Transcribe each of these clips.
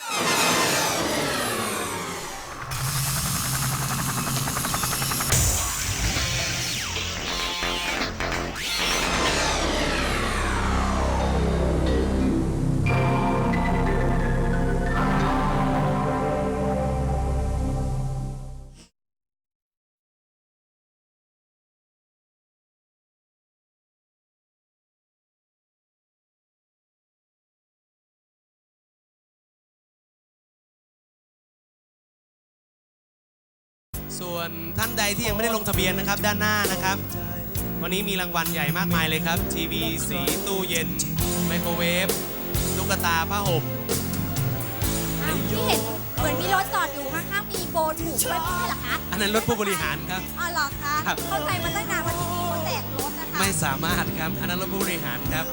you ส่วนท่านใดที่ยังไม่ได้ลงทะเบียนนะครับ ด้านหน้านะครับ วันนี้มีรางวัลใหญ่มากมายเลยครับ ทีวีสีตู้เย็น ไมโครเวฟตุ๊กตาผ้าห่มอ้าวที่เห็นเหมือนมีรถจอดอยู่ข้างๆมีโบถูกด้วยไม่ใช่เหรอคะอันนั้นรถผู้บริหารครับ อ๋อเหรอคะครับ เข้าใจมาตั้งนานว่าที่นี่เขาแจกรถนะคะไม่สามารถครับอันนั้นรถผู้บริหารครับ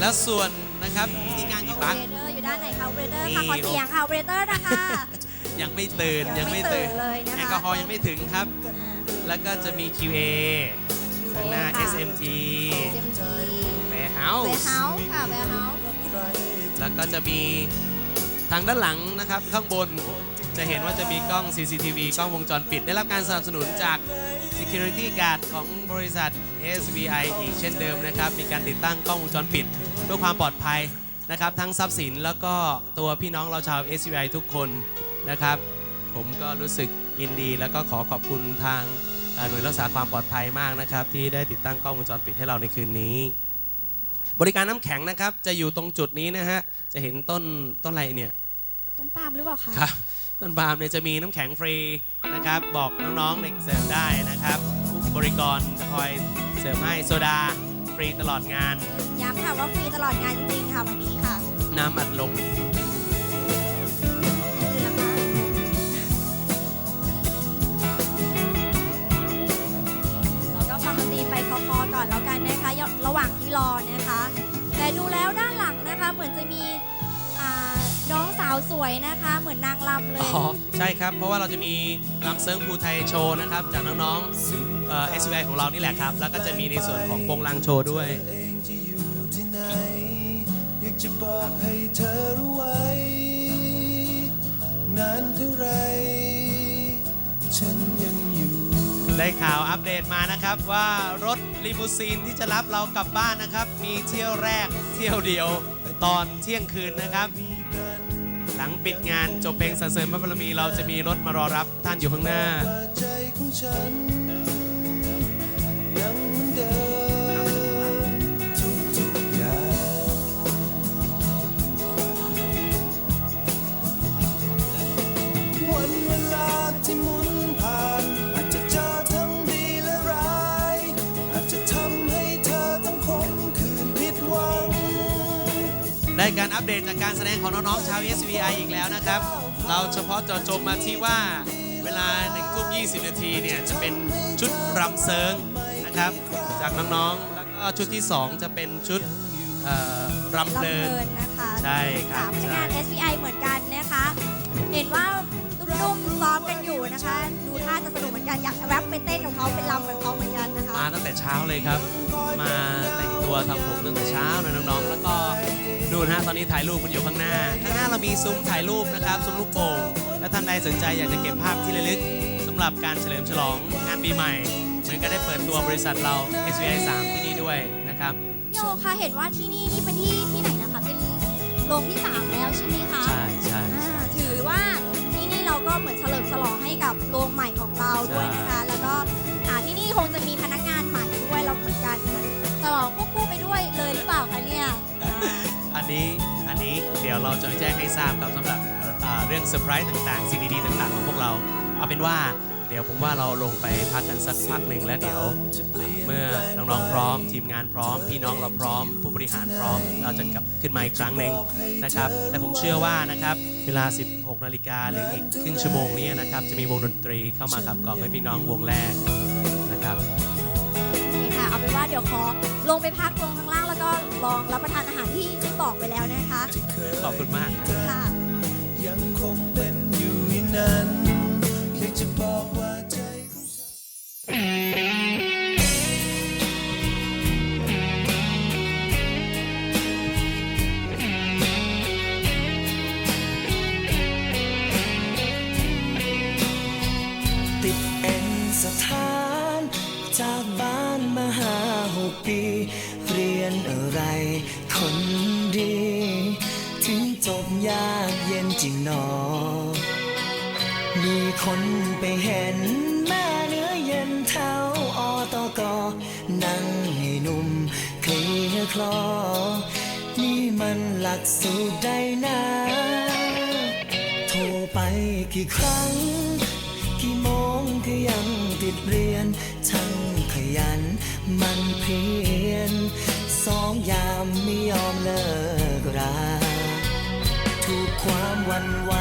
แล้วส่วนนะครับที่งานก็เวปักเดอร์อยู่ด้านไหนคะเวเดอร์นี่ค่ะขอเสียงค่ะเวเดอร์นะคะ ยังไม่ตื่นยัยังงไม่ไม่ตื่นตื่นเลยนะคะแอลกอฮอล์ยังไม่ถึงครับ แล้วก็จะมี QA ข้างหน้าค่ะ SMT เจมจีแวร์เฮาเวส์เฮาส์ค่ะเวเฮาส์แล้วก็จะมีทางด้านหลังนะครับ ข้างบนจะเห็นว่าจะมีกล้อง CCTV กล้องวงจรปิด ได้รับการสนับสนุนจาก Security Guard ของบริษัท SBI อีกเช่นเดิมนะครับ มีการติดตั้งกล้องวงจรปิด เพื่อความปลอดภัยนะครับ ทั้งทรัพย์สินแล้วก็ตัวพี่น้องเราชาว SBI ทุกคน นะครับ ผมก็รู้สึกยินดี แล้วก็ขอขอบคุณทางเอ่อหน่วยรักษาความปลอดภัยมากนะครับ ที่ได้ติดตั้งกล้องวงจรปิดให้เราในคืนนี้ บริการน้ำแข็งนะครับ จะอยู่ตรงจุดนี้นะฮะจะเห็นต้นต้นอะไรเนี่ยต้นปาล์มหรือเปล่าคะครับต้นปาล์มเนี่ยจะมีน้ำแข็งฟรีนะครับ บอกน้องๆเด็กเสิร์ฟได้นะครับผู้บริกรจะคอยเสิร์ฟให้โซดาฟรีตลอดงานย้ำค่ะว่าฟรีตลอดงานจริงๆค่ะวันนี้ค่ะ น้ำอัดลม อๆก่อนแล้วกันนะคะ ระหว่างที่รอนะคะ แต่ดูแล้วด้านหลังนะคะ เหมือนจะมีอ่าน้องสาวสวยนะคะ เหมือนนางรำเลย อ๋อ ใช่ครับ เพราะว่าเราจะมีลำเซิร์งภูไทยโชว์นะครับ จากน้องๆเอ่อ SBI ของเรานี่แหละครับ แล้วก็จะมีในส่วนของโปงลางโชว์ด้วยเองจะอยู่ที่ไหนอยากจะบอกให้เธอรู้ไว้นานเท่าไรฉันยังอยู่ ได้ข่าวอัปเดตมานะครับว่ารถลิมูซีนที่จะรับเรากลับบ้านนะครับ มีเที่ยวแรกเที่ยวเดียวตอนเที่ยงคืนนะครับ หลังปิดงานจบเพลงสรรเสริญพระบารมีเราจะมีรถมารอรับท่านอยู่ข้างหน้า กการแสดงของน้องๆชาว SVI อีกแล้วนะครับ เราเฉพาะเจาะจงมาที่ว่าเวลา1ทุ่ม20 นาทีเนี่ยจะเป็นชุดรำเซิงนะครับ จากน้องๆ แล้วก็ชุดที่ 2 จะเป็นชุดเอ่อรำเพลินลำเพลินนะคะใช่ครับะพนักงานใช่ SBI เหมือนกันนะคะ เห็นว่ารุ่มๆซ้อมกันอยู่นะคะ ดูท่าจะสนุกเหมือนกันอยากแวบไปเต้นกับเขาเป็นลำเหมือนเขาเหมือนกันนะคะ มาตั้งแต่เช้าเลยครับ มาแต่งตัวทำผมตั้งแต่เช้านะน้องๆ แล้วก็ ดูนะฮะตอนนี้ถ่ายรูปกันอยู่ข้างหน้า ข้างหน้าเรามีซุ้มถ่ายรูปนะครับซุ้มลูกโป่งและท่านใดสนใจอยากจะเก็บภาพที่ระลึกสำหรับการเฉลิมฉลองงานปีใหม่ เหมือนกับได้เปิดตัวบริษัทเรา SVI 3ที่นี่ด้วยนะครับโยคะเห็นว่าที่นี่นี่เป็นที่ที่ไหนนะคะเป็นโรงที่ 3 แล้วใช่ไหมคะใช่ใช่อ่าถือว่าที่นี่เราก็เหมือนเฉลิมฉลองให้กับโรงใหม่ของเราด้วยนะคะ แล้วก็อ่าที่นี่คงจะมีพนักงานใหม่ด้วยเราเหมือนกันเหมือนฉลองควบคู่ไปด้วยเลยหรือเปล่าคะเนี่ยอ่า อันนี้อันนี้เดี๋ยวเราจะแจ้งให้ทราบครับสำหรับอ่าเรื่องเซอร์ไพรส์ต่างๆสิ่งดีๆต่างๆของพวกเรา เอาเป็นว่าเดี๋ยวผมว่าเราลงไปพักกันสักพักหนึ่งแล้วเดี๋ยวอ่าเมื่อน้องๆพร้อม ทีมงานพร้อม พี่น้องเราพร้อม ผู้บริหารพร้อม เราจะกลับขึ้นมาอีกครั้งหนึ่งนะครับแต่ผมเชื่อว่านะครับเวลา 16 นาฬิกาหรืออีกครึ่งชั่วโมงเนี้นะครับจะมีวงดนตรีเข้ามาขับกล่อมให้พี่น้องวงแรกนะครับ โอเคค่ะ เอาเป็นว่าเดี๋ยวขอลงไปพักตรงข้างล่าง ก็ลองรับประทานอาหารที่ที่บอกไปแล้วนะคะขอบคุณมากครับค่ะยังคงเป็นอยู่อย่างนั้นอยากจะบอกว่า คลอ นี่มันหลักสูตรใดนะ โทรไปกี่ครั้ง กี่โมงก็ยังติดเรียนช่างขยันมันเพียรสองยามไม่ยอมเลิกรา ถูกความวันไหว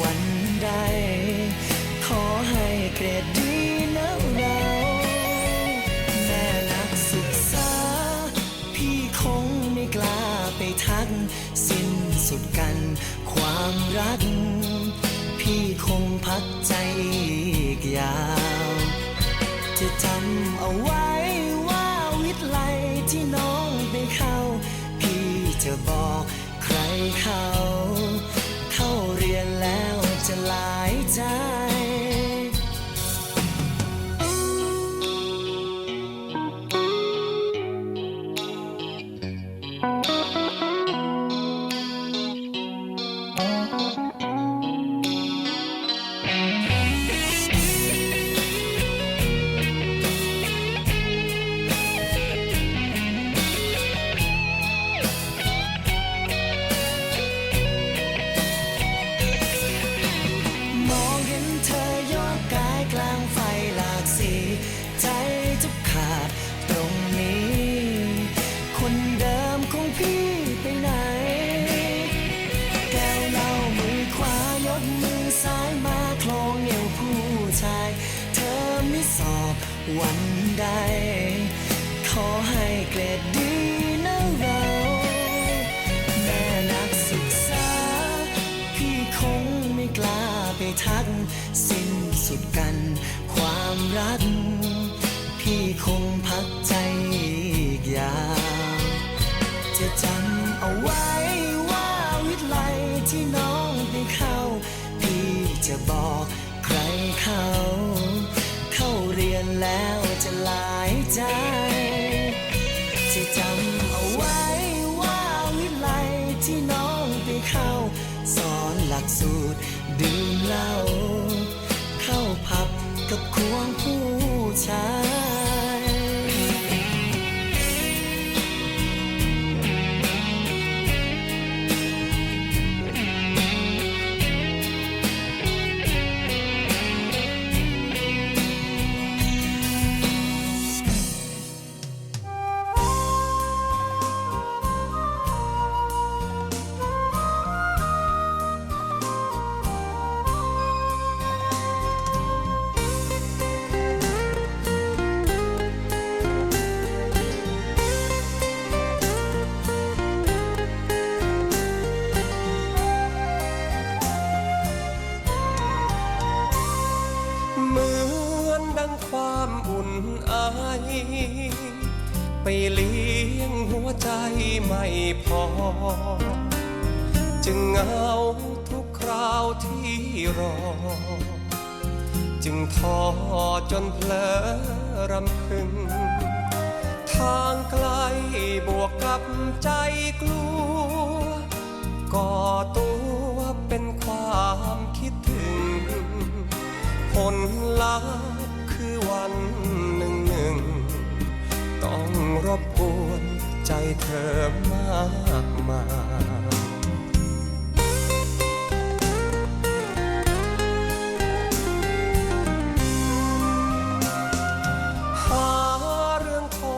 วันใด ขอให้เกรดดีนะเราแม่นักศึกษา พี่คงไม่กล้าไปทัก สิ้นสุดกันความรัก พี่คงพักใจอีกยาว จะจำเอาไว้ว่าวิทย์ไลที่น้องไปเข้า พี่จะบอกใครเขาเข้า เกรดดีนะเราแม่นักศึกษา พี่คงไม่กล้าไปทัก สิ้นสุดกันความรัก พี่คงพักใจอีกยาวจะจำเอาไว้ว่าวิทย์ไลที่น้องไปเข้า พี่จะบอกใครเขา เข้าเรียนแล้ว ที่น้องไปเข้า สอนหลักสูตร ดื่มเหล้าเข้าผับกับควงผู้ชาย ไม่พอ จึงเหงาทุกคราวที่รอ จึงท้อจนเพลอรำพึง ทางไกลบวกกับใจกลัวก่อตัวเป็นความคิดถึง ผลลัพธ์คือวันหนึ่งหนึ่งต้องรบกวนใจ เธอมากมายหาเรื่องโทร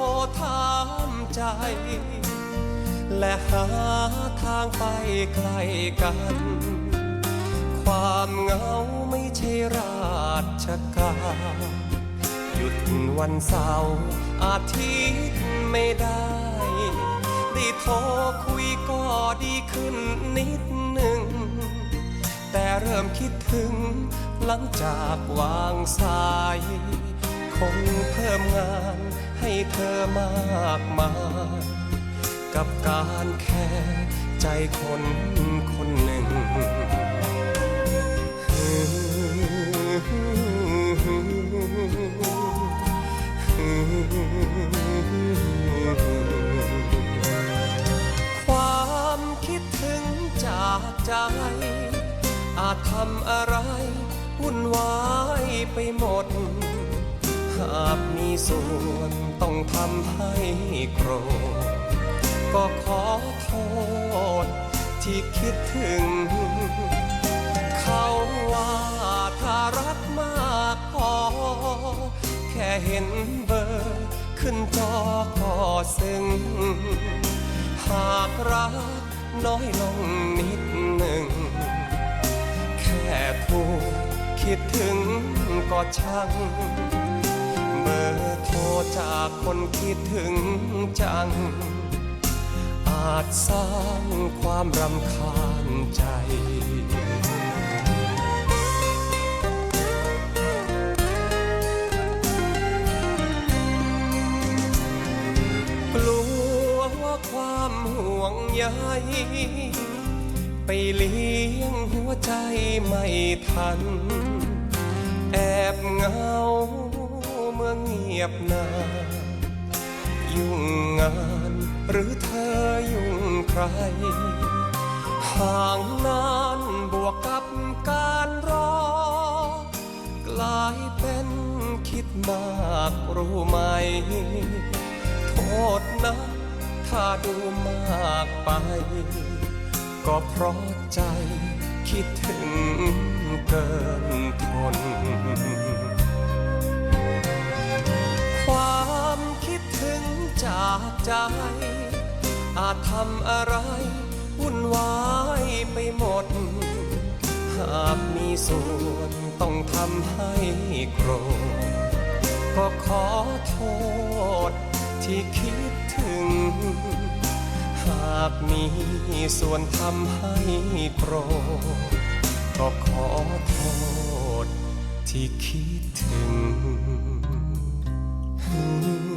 ถามใจ และหาทางไปไกลกัน ความเหงาไม่ใช่ราชการหยุดวันเสาร์อาทิตย์ไม่ได้ ได้โทรคุยก็ดีขึ้นนิดหนึ่ง แต่เริ่มคิดถึงหลังจากวางสาย คงเพิ่มงานให้เธอมากมายกับการแค่ใจคนคนหนึ่งำอะไรวุ่นวายไปหมด หากมีส่วนต้องทำให้โกรธ ก็ขอโทษที่คิดถึง เขาว่าถ้ารักมากพอ แค่เห็นเบอร์ขึ้นจอก็ซึ้ง หากรักน้อยลงนิดหนึ่ง แค่ถูกคิดถึงก็ช่าง เบอร์โทรจากคนคิดถึงจัง อาจสร้างความรำคาญใจกลัวว่าความห่วงใย ไปเลี้ยงหัวใจไม่ทัน แอบเงาเมื่อเงียบนานยุ่งงานหรือเธอยุ่งใคร ห่างนานบวกกับการรอกลายเป็นคิดมากรู้ไหม โทษนะ ถ้าดูมากไป ก็เพราะใจคิดถึงเกินทน ความคิดถึงจากใจ อาจทำอะไร วุ่นวายไปหมด หากมีส่วนต้องทำให้โกรธ ก็ขอโทษที่คิดถึงากมีส่วนทำให้โกรธก็ขอโทษที่คิดถึงอืม